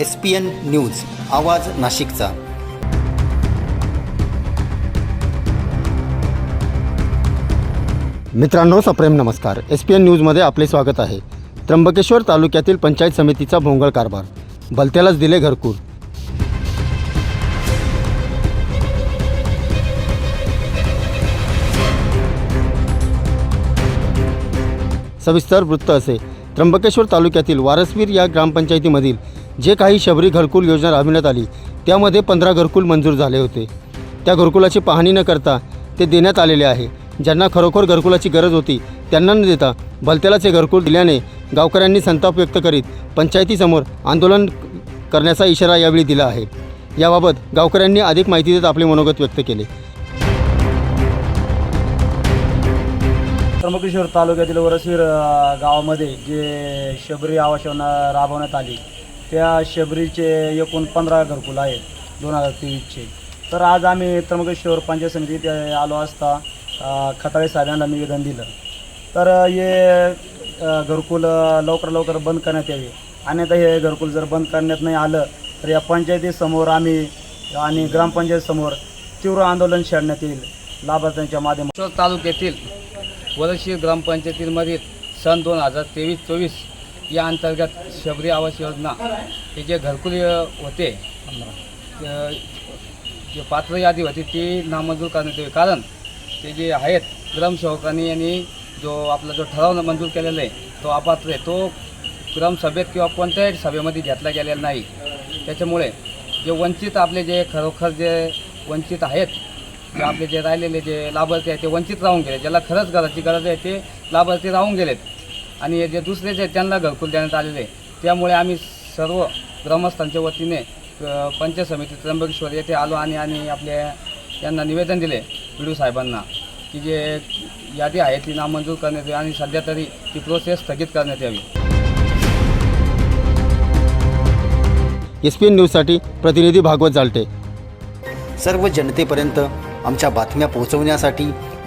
S P N news आवाज नाशिकचा. मित्रांनो सप्रेम नमस्कार. एस पी एन न्यूजमध्ये आपले स्वागत आहे. त्र्यंबकेश्वर तालुक्यातील पंचायत समितीचा भोंगळ कारभार. भलत्यालाच दिले घरकुल. सविस्तर वृत्त असे. त्र्यंबकेश्वर तालुक्यातील वारसवीर या ग्रामपंचायतीमधील जे काही शबरी घरकुल योजना राबविण्यात आली त्यामध्ये पंधरा घरकुल मंजूर झाले होते. त्या घरकुलाची पाहणी न करता ते देण्यात आलेले आहे. ज्यांना खरोखर घरकुलाची गरज होती त्यांना न देता भलत्यालाच हे घरकुल दिल्याने गावकऱ्यांनी संताप व्यक्त करीत पंचायतीसमोर आंदोलन करण्याचा इशारा यावेळी दिला आहे. याबाबत गावकऱ्यांनी अधिक माहिती देत आपले मनोगत व्यक्त केले. त्र्यंबकेश्वर तालुक्यातील वरसवीर गावामध्ये जे शबरी आवासन राबवण्यात आली त्या शबरीचे एकूण पंधरा घरकुल आहेत दोन हजार तेवीसचे. तर आज आम्ही त्र्यंबकेश्वर पंचायत समितीत आलो असता खताळे साहेबांना निवेदन दिलं. तर हे घरकुल लवकर लवकर बंद करण्यात यावे. अन्यथा हे घरकुल जर बंद करण्यात नाही आलं तर या पंचायतीसमोर आम्ही आणि ग्रामपंचायतीसमोर तीव्र आंदोलन छेडण्यात येईल. लाभार्थ्यांच्या माध्यमातून. तालुक्यातील वरशी ग्रामपंचायतीमधील सन दोन हजार तेवीस चोवीस या अंतर्गत शबरी आवास योजना हे जे घरकुल होते जे पात्र यादी होती ती नामंजूर करण्यात यावी. कारण ते जे आहेत ग्रामसेवकांनी यांनी जो आपला जो ठराव मंजूर केलेला आहे तो अपात्र आहे. तो ग्रामसभेत किंवा कोणत्याही सभेमध्ये घेतला गेलेला नाही. त्याच्यामुळे जे वंचित आपले जे खरोखर जे वंचित आहेत जे आपले जे राहिलेले जे लाभार्थी आहेत ते वंचित राहून गेले. ज्याला खरंच घराची गरज आहे ते लाभार्थी राहून गेलेत. आणि जे दुसरे जे त्यांना घरकुल देण्यात आलेले आहे. त्यामुळे आम्ही सर्व ग्रामस्थांच्या वतीने पंचायत समिती त्र्यंबकेश्वर येथे आलो आणि आणि आपल्या यांना निवेदन दिले बी साहेबांना की जे यादी आहे ती नामंजूर करण्यात यावी आणि सध्या तरी ती प्रोसेस स्थगित करण्यात यावी एस पी एन न्यूजसाठी प्रतिनिधी भागवत जालटे सर्व जनतेपर्यंत आमच्या बातम्या पोहोचवण्यासाठी